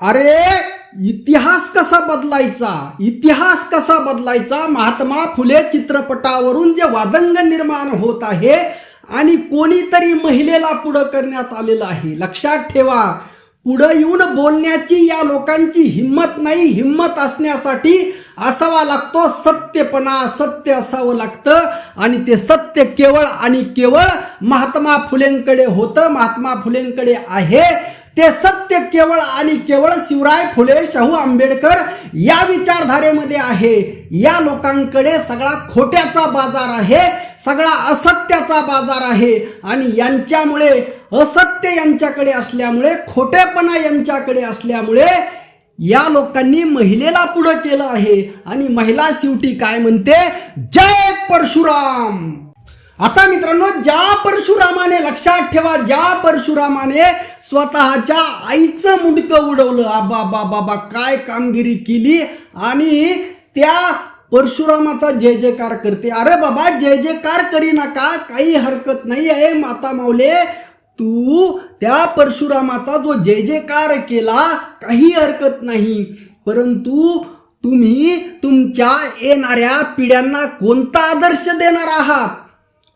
अरे इतिहास कसा बदलायचा? इतिहास कसा बदलायचा? महात्मा फुले चित्रपटावरून जे वादंग निर्माण होत आहे आणि कोणीतरी महिलेला पुढं करण्यात आलेलं आहे. लक्षात ठेवा पुढं येऊन बोलण्याची या लोकांची हिंमत नाही. हिंमत असण्यासाठी असावा लागतो सत्यपणा सत्य असावं लागतं आणि ते सत्य केवळ आणि केवळ महात्मा फुलेंकडे होतं. महात्मा फुलेंकडे आहे. ते सत्य केवळ आणि केवळ शिवराय फुले शाहू आंबेडकर या विचारधारेमध्ये आहे. या लोकांकडे सगळा खोट्याचा बाजार आहे सगळा असत्याचा बाजार आहे आणि यांच्यामुळे असत्य यांच्याकडे असल्यामुळे खोटेपणा यांच्याकडे असल्यामुळे या लोकांनी महिलेला पुढं केलं आहे आणि महिला शेवटी काय म्हणते? जय परशुराम! आता मित्रांनो ज्या परशुरामाने लक्षात ठेवा ज्या परशुरामाने स्वतःच्या आईचं मुंडकं उडवलं. आबा बाबा बा काय कामगिरी केली? आणि त्या परशुरामाचा जय जयकार करते. अरे बाबा जय जयकार करी नका. काही हरकत नाही आहे माता माऊले. तू त्या परशुरामाचा जो जय जयकार केला काही हरकत नाही. परंतु तुम्ही तुमच्या येणाऱ्या पिढ्यांना कोणता आदर्श देणार आहात?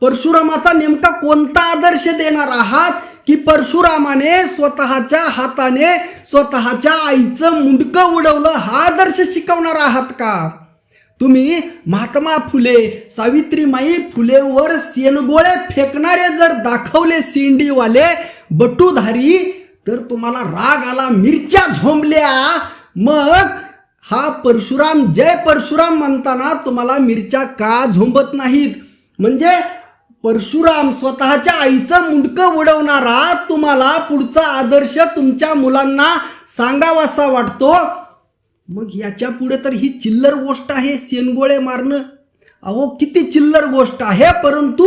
परशुरामाचा नेमका कोणता आदर्श देणार आहात? की परशुरामाने स्वतःच्या हाताने स्वतःच्या आईचं मुंडकं उडवलं. हा आदर्श शिकवणार आहात का? तुम्ही महात्मा फुले सावित्रीमाई फुलेवर सेनगोळे फेकणारे जर दाखवले सिंडीवाले बटूधारी तर तुम्हाला राग आला मिरच्या झोंबल्या. मग हा परशुराम जय परशुराम म्हणताना तुम्हाला मिरच्या का झोंबत नाहीत? म्हणजे परशुराम स्वतःच्या आईचं मुंडकं उडवणारा तुम्हाला पुढचा आदर्श तुमच्या मुलांना सांगावासा वाटतो? मग याच्यापुढे तर ही चिल्लर गोष्ट आहे सेनगोळे मारणं. अहो किती चिल्लर गोष्ट आहे परंतु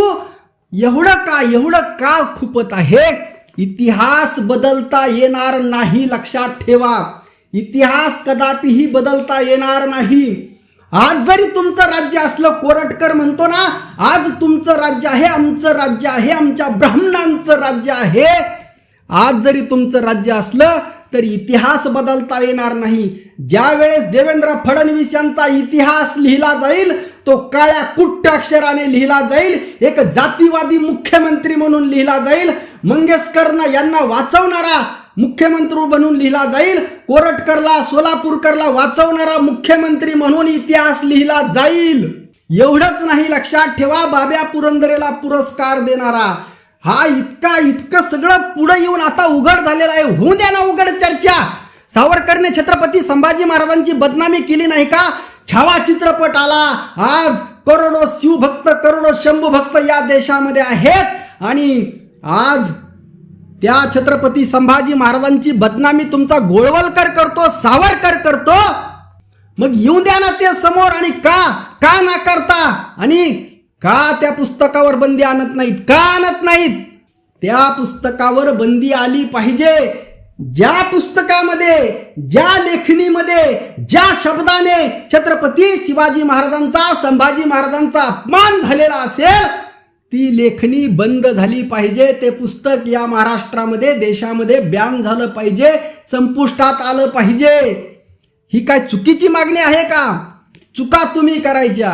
एवढं का एवढं का खुपत आहे? इतिहास बदलता येणार नाही लक्षात ठेवा. इतिहास कदापिही बदलता येणार नाही. आज जरी तुमचं राज्य असलं कोरटकर म्हणतो ना आज तुमचं राज्य आहे आमचं राज्य आहे आमच्या ब्राह्मणांचं राज्य आहे. आज जरी तुमचं राज्य असलं तर इतिहास बदलता येणार नाही. ज्या वेळेस देवेंद्र फडणवीस यांचा इतिहास लिहिला जाईल तो काळ्या कुट्ट अक्षराने लिहिला जाईल एक जातीवादी मुख्यमंत्री म्हणून लिहिला जाईल. मंगेशकरना यांना वाचवणारा मुख्यमंत्री बनून लिहिला जाईल. कोरटकरला सोलापूरकरला वाचवणारा मुख्यमंत्री म्हणून इतिहास लिहिला जाईल. एवढंच नाही लक्षात ठेवा बाब्या पुरंदरेला पुरस्कार देणारा. हा इतका इतकं सगळं पुढे येऊन आता उघड झालेला आहे. होऊ द्या ना उघड चर्चा. सावरकरने छत्रपती संभाजी महाराजांची बदनामी केली नाही का? छावा चित्रपट आला. आज करोडो शिवभक्त करोडो शंभू भक्त या देशामध्ये आहेत. आणि आज त्या छत्रपती संभाजी महाराजांची बदनामी तुमचा गोळवलकर करतो सावरकर करतो. मग येऊ द्या ना ते समोर आणि का का नाकारता? आणि का त्या पुस्तकावर बंदी आणत नाहीत? का आणत नाहीत? त्या पुस्तकावर बंदी आली पाहिजे. ज्या पुस्तकामध्ये ज्या लेखणीमध्ये ज्या शब्दाने छत्रपती शिवाजी महाराजांचा संभाजी महाराजांचा अपमान झालेला असेल ती लेखणी बंद झाली पाहिजे. ते पुस्तक या महाराष्ट्रामध्ये देशामध्ये बॅन झालं पाहिजे संपुष्टात आलं पाहिजे. ही काय चुकीची मागणी आहे का? चुका तुम्ही करायच्या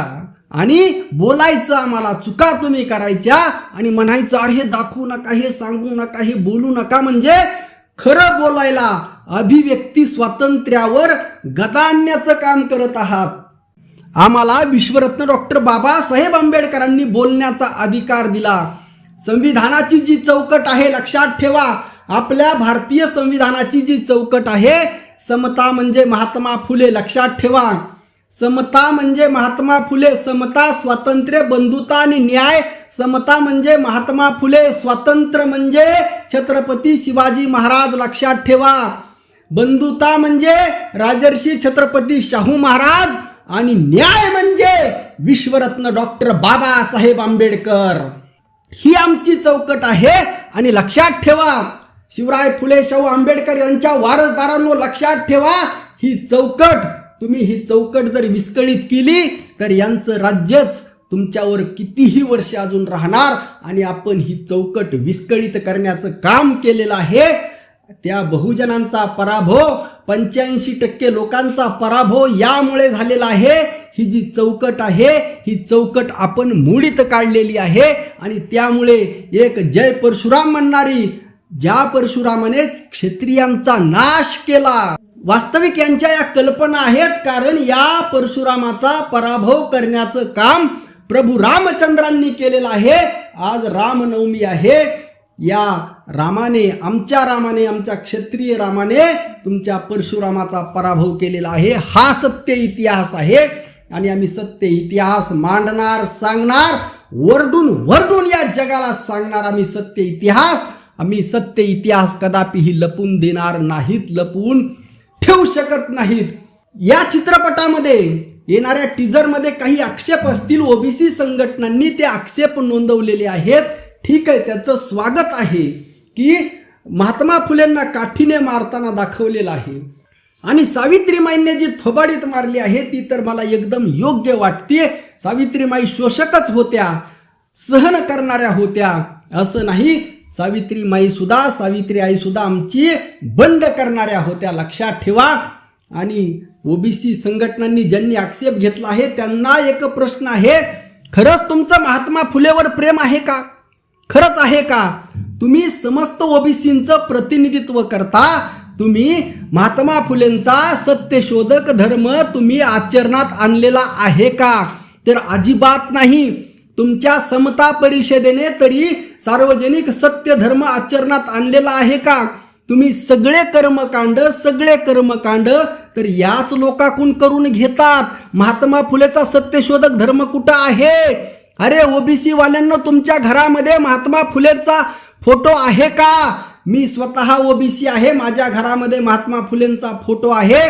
आणि बोलायचं आम्हाला. चुका तुम्ही करायच्या आणि म्हणायचं अरे हे दाखवू नका हे सांगू नका हे बोलू नका. म्हणजे खरं बोलायला अभिव्यक्ती स्वातंत्र्यावर गदा आणण्याचं काम करत आहात. आम्हाला विश्वरत्न डॉक्टर बाबासाहेब आंबेडकरांनी बोलण्याचा अधिकार दिला. संविधानाची जी चौकट आहे लक्षात ठेवा. आपल्या भारतीय संविधानाची जी चौकट आहे समता म्हणजे महात्मा फुले लक्षात ठेवा. समता म्हणजे महात्मा फुले समता स्वातंत्र्य बंधुता आणि न्याय. समता म्हणजे महात्मा फुले स्वातंत्र्य म्हणजे छत्रपती शिवाजी महाराज लक्षात ठेवा. बंधुता म्हणजे राजर्षी छत्रपती शाहू महाराज आणि न्याय म्हणजे विश्वरत्न डॉक्टर बाबासाहेब आंबेडकर. ही आमची चौकट आहे आणि लक्षात ठेवा शिवराय फुले शाहू आंबेडकर यांच्या वारसदारांनो लक्षात ठेवा ही चौकट तुम्ही ही चौकट जर विस्कळीत केली तर यांचं राज्यच तुमच्यावर कितीही वर्ष अजून राहणार आणि आपण ही चौकट विस्कळीत करण्याचं काम केलेलं आहे. त्या बहुजनांचा पराभव पंच्याऐंशी टक्के लोकांचा पराभव यामुळे झालेला आहे. ही जी चौकट आहे ही चौकट आपण मुडीत काढलेली आहे आणि त्यामुळे एक जय परशुराम म्हणणारी ज्या परशुरामाने क्षत्रियांचा नाश केला. वास्तविक यांच्या या कल्पना आहेत कारण या परशुरामाचा पराभव करण्याचं काम प्रभू रामचंद्रांनी केलेलं आहे. आज रामनवमी आहे या रामाने आमच्या रामाने आमच्या क्षत्रिय रामाने तुमच्या परशुरामाचा पराभव केलेला आहे. हा सत्य इतिहास आहे आणि आम्ही सत्य इतिहास मांडणार सांगणार वरडून वरडून या जगाला सांगणार आम्ही सत्य इतिहास. आम्ही सत्य इतिहास कदापिही लपून देणार नाहीत लपून ठेवू शकत नाहीत. या चित्रपटामध्ये येणाऱ्या टीझरमध्ये काही आक्षेप असतील. ओबीसी संघटनांनी ते आक्षेप नोंदवलेले आहेत. ठीक आहे त्याचं स्वागत आहे की महात्मा फुलेंना काठीने मारताना दाखवलेलं आहे. आणि सावित्रीमाईंनी जी थोबाडीत मारली आहे ती तर मला एकदम योग्य वाटते सावित्रीमाई शोषकच होत्या सहन करणाऱ्या होत्या. असं नाही सावित्रीमाई सुद्धा सावित्री आई सुद्धा आमची बंड करणाऱ्या होत्या लक्षात ठेवा. आणि ओबीसी संघटनांनी ज्यांनी आक्षेप घेतला आहे त्यांना एक प्रश्न आहे खरंच तुमचं महात्मा फुलेवर प्रेम आहे का? खरंच आहे का? तुम्ही समस्त ओबीसींचं प्रतिनिधित्व करता तुम्ही महात्मा फुलेंचा सत्यशोधक धर्म तुम्ही आचरणात आणलेला आहे का? तर अजिबात नाही. तुमच्या समता परिषदेने तरी सार्वजनिक सत्य धर्म आचरणात आणलेला आहे का? तुम्ही सगळे कर्मकांड सगळे कर्मकांड तर याच लोकाकून करून घेतात. महात्मा फुलेचा सत्यशोधक धर्म कुठं आहे? अरे ओबीसी वाल्यांना तुमच्या घरामध्ये महात्मा फुलेचा फोटो आहे का? मी स्वतः ओबीसी आहे माझ्या घरामध्ये महात्मा फुलेंचा फोटो आहे.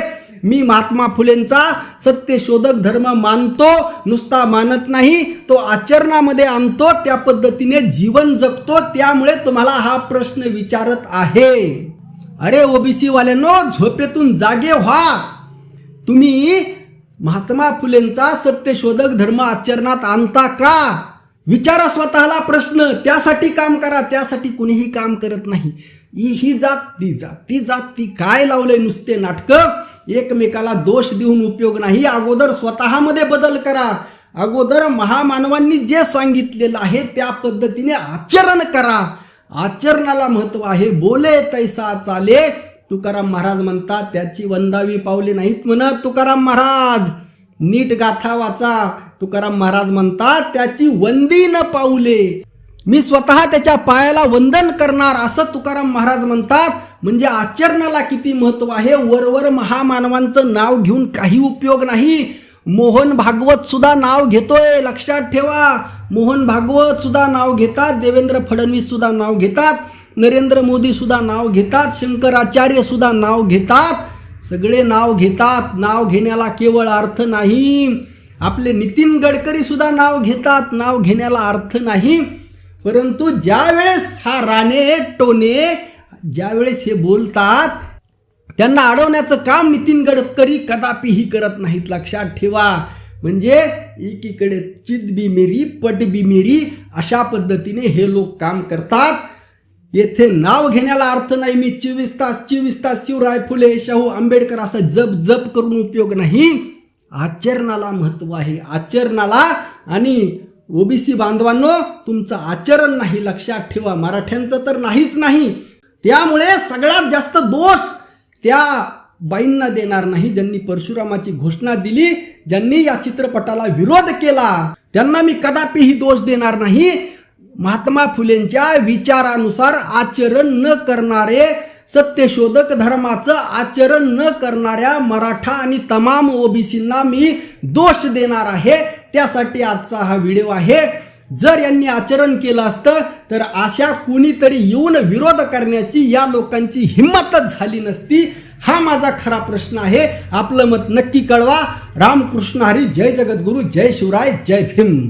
मी महात्मा फुलेंचा सत्यशोधक धर्म मानतो नुसता मानत नाही तो आचरणामध्ये आणतो त्या पद्धतीने जीवन जगतो त्यामुळे तुम्हाला हा प्रश्न विचारत आहे. अरे ओबीसी वाल्यांनो झोपेतून जागे व्हा. तुम्ही महात्मा फुलेंचा सत्यशोधक धर्म आचरणात आणता का? विचारा स्वतःला प्रश्न. त्यासाठी काम करा त्यासाठी कुणीही काम करत नाही. ही ही जात ती जात. ती जात ती काय लावलंय नुसते नाटकं? एकमेकाला दोष देऊन उपयोग नाही. अगोदर स्वतःमध्ये बदल करा. अगोदर महामानवांनी जे सांगितलेलं आहे त्या पद्धतीने आचरण करा. आचरणाला महत्त्व आहे. बोले तैसा चाले. तुकाराम महाराज म्हणतात त्याची वंदावी पावले नाहीत म्हणत तुकाराम महाराज. नीट गाथा वाचा. तुकाराम महाराज म्हणतात त्याची वंदी न पाऊले मी स्वतः त्याच्या पायाला वंदन करणार. असं तुकाराम महाराज म्हणतात. म्हणजे आचरणाला किती महत्त्व आहे? वरवर महामानवांचं नाव घेऊन काही उपयोग नाही. मोहन भागवत सुद्धा नाव घेतोय. लक्षात ठेवा. मोहन भागवत सुद्धा नाव घेतात. देवेंद्र फडणवीस सुद्धा नाव घेतात. नरेंद्र मोदी सुद्धा नाव घेतात शंकराचार्य सुद्धा नाव घेतात. सगळे नाव घेतात. नाव घेण्याला केवळ अर्थ नाही. आपले नितीन गडकरी सुद्धा नाव घेतात. नाव घेण्याला अर्थ नाही. परंतु ज्या वेळेस हा राणे टोने ज्या वेळेस हे बोलतात त्यांना अडवण्याचं काम नितीन गडकरी कदापिही करत नाहीत. लक्षात ठेवा. म्हणजे एकीकडे चित बी मेरी पट बी मेरी अशा पद्धतीने हे लोक काम करतात. येथे नाव घेण्याला अर्थ नाही. मी चोवीस तास चोवीस तास शिवराय फुले शाहू आंबेडकर असा जप जप करून उपयोग नाही. आचरणाला महत्त्व आहे. आचरणाला आणि ओबीसी बांधवांनो तुमचं आचरण नाही. लक्षात ठेवा. मराठ्यांचं तर नाहीच नाही. त्यामुळे सगळ्यात जास्त दोष त्या बाईंना देणार नाही. ज्यांनी परशुरामाची घोषणा दिली ज्यांनी या चित्रपटाला विरोध केला त्यांना मी कदापिही दोष देणार नाही. महात्मा फुलेंच्या विचारानुसार आचरण न करणारे सत्यशोधक धर्माचं आचरण न करणाऱ्या मराठा आणि तमाम ओबीसींना मी दोष देणार आहे. त्यासाठी आजचा हा व्हिडिओ आहे. जर यांनी आचरण केलं असतं तर अशा कुणीतरी येऊन विरोध करण्याची या लोकांची हिंमतच झाली नसती. हा माझा खरा प्रश्न आहे. आपलं मत नक्की कळवा. रामकृष्ण हरी जय जगद्गुरू जय शिवराय जय भीम.